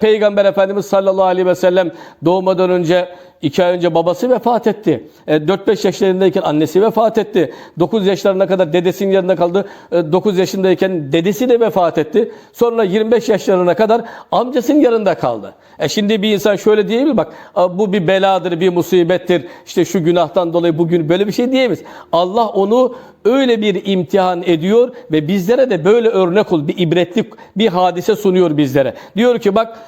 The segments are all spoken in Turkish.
Peygamber Efendimiz sallallahu aleyhi ve sellem doğmadan önce iki ay önce babası vefat etti. E, 4-5 yaşlarındayken annesi vefat etti. 9 yaşlarına kadar dedesinin yanında kaldı. E, 9 yaşındayken dedesi de vefat etti. Sonra 25 yaşlarına kadar amcasının yanında kaldı. E şimdi bir insan şöyle diyebilir bak "Aa, bu bir beladır, bir musibettir. İşte şu günahtan dolayı bugün böyle bir şey diyemeyiz. Allah onu öyle bir imtihan ediyor ve bizlere de böyle örnek ol, bir ibretlik bir hadise sunuyor bizlere. Diyor ki bak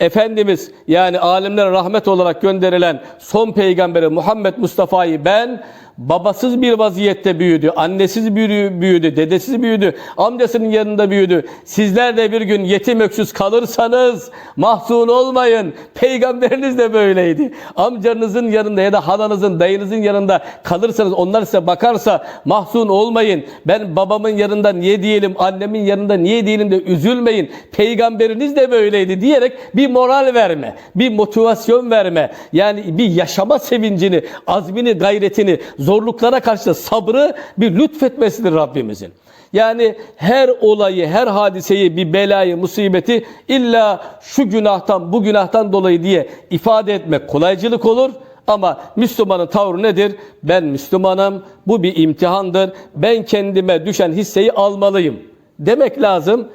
Efendimiz yani alemlere rahmet olarak gönderilen son peygamberi Muhammed Mustafa'yı ben babasız bir vaziyette büyüdü, annesiz büyüdü, büyüdü, dedesiz büyüdü, amcasının yanında büyüdü. Sizler de bir gün yetim öksüz kalırsanız mahzun olmayın. Peygamberiniz de böyleydi. Amcanızın yanında ya da halanızın, dayınızın yanında kalırsanız onlar size bakarsa mahzun olmayın. Ben babamın yanında niye diyelim, annemin yanında niye diyelim de üzülmeyin. Peygamberiniz de böyleydi diyerek bir moral verme, bir motivasyon verme. Yani bir yaşama sevincini, azmini, gayretini, zorluklara karşı sabrı bir lütfetmesidir Rabbimizin. Yani her olayı, her hadiseyi, bir belayı, musibeti illa şu günahtan, bu günahtan dolayı diye ifade etmek kolaycılık olur. Ama Müslümanın tavrı nedir? Ben Müslümanım, bu bir imtihandır. Ben kendime düşen hisseyi almalıyım demek lazım.